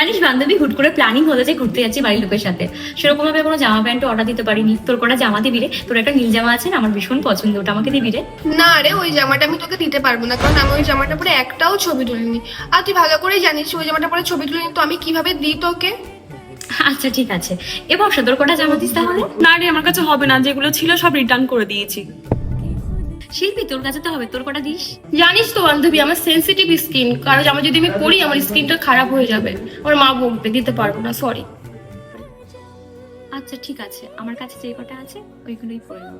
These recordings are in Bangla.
জানিস বান্ধবী হুট করে প্ল্যানিং হলো যে ঘুরতে যাচ্ছি বাড়ির লোকের সাথে। সেরকম ভাবে কোনো জামা প্যান্ট অর্ডার দিতে পারিনি। তোর কটা জামা দিবি রে? তোর একটা নীল জামা আছে না? আমার ভীষণ পছন্দ ওটা আমাকে দিবি রে? না রে ওই জামাটা আমি তোকে দিতে পারব না কারণ আমি ওই জামাটা পরে একটাও ছবি তুলিনি। আর তুই ভালো করেই জানিস ওই জামাটা পরে ছবি তুলিনি তো আমি কীভাবে দিই তোকে? আচ্ছা ঠিক আছে। এবার তোর কটা জামা দিস তাহলে? না রে আমার কাছে হবে না যেগুলো ছিল সব রিটার্ন করে দিয়েছি। শিল্পী তোর কাছে তো হবে তোর কটা দিস জানিস তো বান্ধবী আমার সেনসিটিভ স্কিন কারণ জামা যদি আমি পরি আমার স্কিনটা খারাপ হয়ে যাবে আমার মা বকবে দিতে পারবো না সরি আচ্ছা ঠিক আছে আমার কাছে যে কটা আছে ওইগুলোই পরে নেবো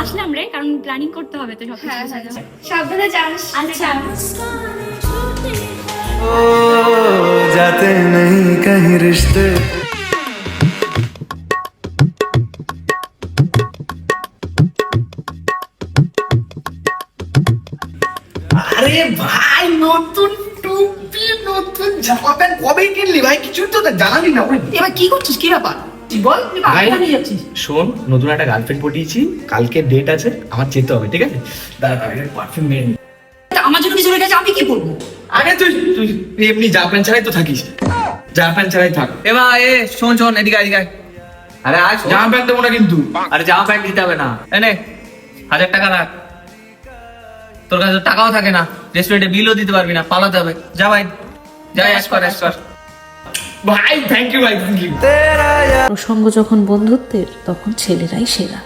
আসলাম রে কারণ প্ল্যানিং করতে হবে তো সব কিছু হ্যাঁ হ্যাঁ সাজানো। সাবধানে যাস আচ্ছা ओ जाते नहीं कहीं रिश्ते আরে ভাই নতুন টুপি নতুন জামা প্যান্ট কবে কিনলি ভাই? কিছুই তো জানালি না ভাই এবার কি করছিস? কি ব্যাপার? বল শোন নতুন একটা গার্লফ্রেন্ড পটিয়েছি। কালকে ডেট আছে আমার যেতে হবে ঠিক আছে? দাঁড়া পারফিউম মেরে আমার জন্য কিছু রেখেছে আমি কি করব? আরে তুই তুই তুই এমনি জামা প্যান্ট ছাড়াই তো থাকিস। ছাড়াই থাক। এ শোন শোন এদিকে আয়, এদিকে আরে আজ জামা প্যান্ট দেবো না কিন্তু। আরে জামা প্যান্ট দিতে হবে না। এনে হাজার টাকা রাখ। তোর কাছে টাকাও থাকে না। রেস্টুরেন্টে বিলও দিতে পারবি না পালাতে হবে। যা ভাই যা অ্যাশ কর অ্যাশ কর ভাই থ্যাংক ইউ ভাই থ্যাংক ইউ প্রসঙ্গ যখন বন্ধুত্বের তখন ছেলেরাই সেরা।